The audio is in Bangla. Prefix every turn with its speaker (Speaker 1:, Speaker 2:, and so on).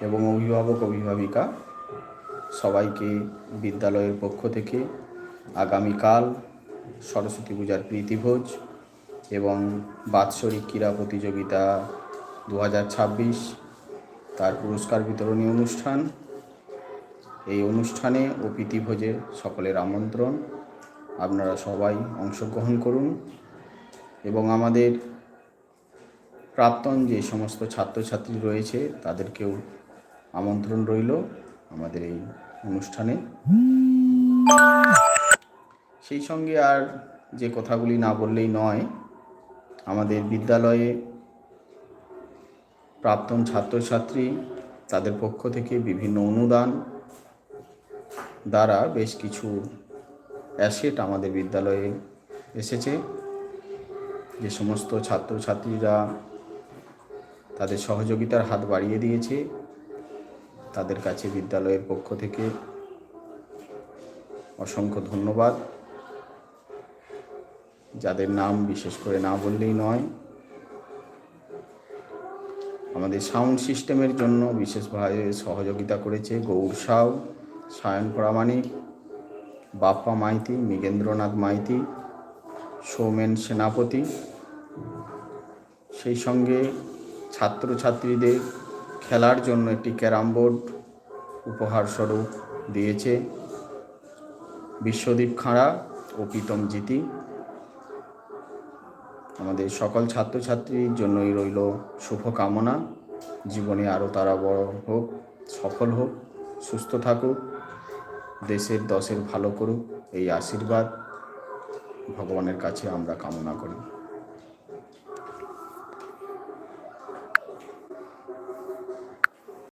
Speaker 1: এবং অভিভাবক, অভিভাবিকা সবাইকে বিদ্যালয়ের পক্ষ থেকে আগামীকাল সরস্বতী পূজার প্রীতিভোজ এবং বাৎসরিক ক্রীড়া প্রতিযোগিতা দু হাজার ছাব্বিশ। তার পুরস্কার বিতরণী অনুষ্ঠান। এই অনুষ্ঠানে ও প্রীতিভোজে সকলের আমন্ত্রণ। আপনারা সবাই অংশগ্রহণ করুন এবং আমাদের প্রাক্তন যে সমস্ত ছাত্রছাত্রী রয়েছে তাদেরকেও আমন্ত্রণ রইল আমাদের এই অনুষ্ঠানে। সেই সঙ্গে আর যে কথাগুলি না বললেই নয়, আমাদের বিদ্যালয়ে প্রাক্তন ছাত্রছাত্রী তাদের পক্ষ থেকে বিভিন্ন অনুদান দ্বারা বেশ কিছু অ্যাসেট আমাদের বিদ্যালয়ে এসেছে। যে সমস্ত ছাত্রছাত্রীরা তাদের সহযোগিতার হাত বাড়িয়ে দিয়েছে। তাদের কাছে বিদ্যালয়ের পক্ষ থেকে অসংখ্য ধন্যবাদ। যাদের নাম বিশেষ করে না বললেই নয়, আমাদের সাউন্ড সিস্টেমের জন্য বিশেষভাবে সহযোগিতা করেছে গৌর সাউ, সায়ন প্রামাণিক, বাপ্পা মাইতি, মৃগেন্দ্রনাথ মাইতি, সৌমেন সেনাপতি। সেই সঙ্গে ছাত্রছাত্রীদের খেলার জন্য একটি ক্যারাম বোর্ড উপহার স্বরূপ দিয়েছে। বিশ্বদীপ খাঁড়া ও প্রীতম জিতি। আমাদের সকল ছাত্রছাত্রীর জন্যই রইল শুভকামনা। জীবনে আরও তারা বড় হোক, সফল হোক, সুস্থ থাকুক, দেশের দশের ভালো করুক, এই আশীর্বাদ ভগবানের কাছে আমরা কামনা করি।